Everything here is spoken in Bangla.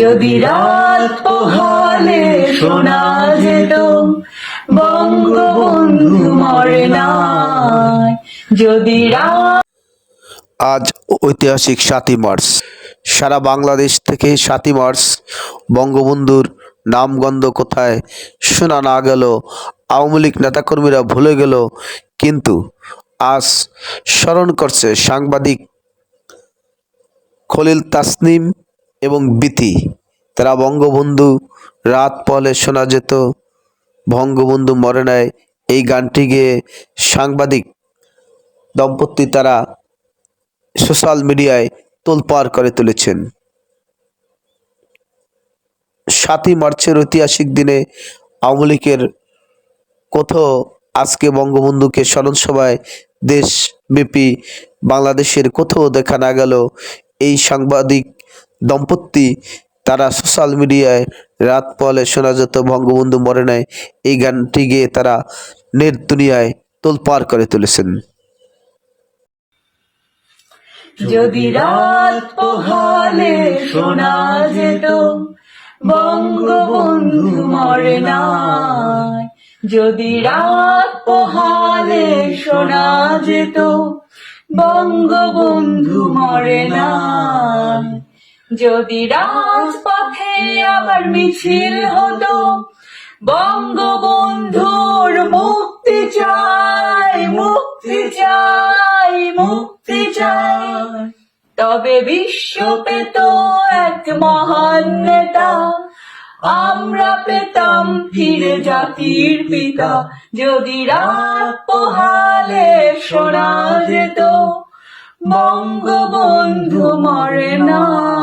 যদি রাত পোহালে শোনা যেত, বঙ্গবন্ধু মরে নাই। যদি রাত আজ ঐতিহাসিক সাতই মার্চ। সারা বাংলাদেশ থেকে সাতই মার্চ, বঙ্গবন্ধুর নামগন্ধ কোথায় শোনা না গেল, আওয়ামী লীগ নেতাকর্মীরা ভুলে গেল, কিন্তু আজ স্মরণ করছে সাংবাদিক খলিল তাসনিম এবং বিতি তারা বঙ্গবন্ধু রাত পলে শোনা যেত। বঙ্গবন্ধু মরে নাই। এই গানটি গেয়ে সাংবাদিক দম্পতি তারা সোশ্যাল মিডিয়ায় তোলপাড় করে তুলেছেন। সাতই মার্চের ঐতিহাসিক দিনে আওয়ামী লীগের কোথাও আজকে বঙ্গবন্ধুকে স্মরণ সভায় দেশব্যাপী বাংলাদেশের কোথাও দেখা না গেল। এই সাংবাদিক দম্পতি তারা সোশ্যাল মিডিয়ায় রাত পলে শোনা যেত বঙ্গবন্ধু মরে নাই, এই গানটি গিয়ে তারা নেট দুনিয়ায় তোলপাড় করে তুলেছেন। যদি রাত পোহালে শোনা যেত বঙ্গবন্ধু মরে নাই, যদি রাত পোহালে শোনা যেত বঙ্গবন্ধু মরে নাই। যদি রাজপথে আবার মিছিল হতো, বঙ্গবন্ধুর মুক্তি চাই মুক্তি চাই মুক্তি চাই। তবে বিশ্ব পেত এক মহান নেতা, আমরা পেতাম ফিরে জাতির পিতা। যদি রাত পোহালে শোনা যেত, বঙ্গবন্ধু মরে না।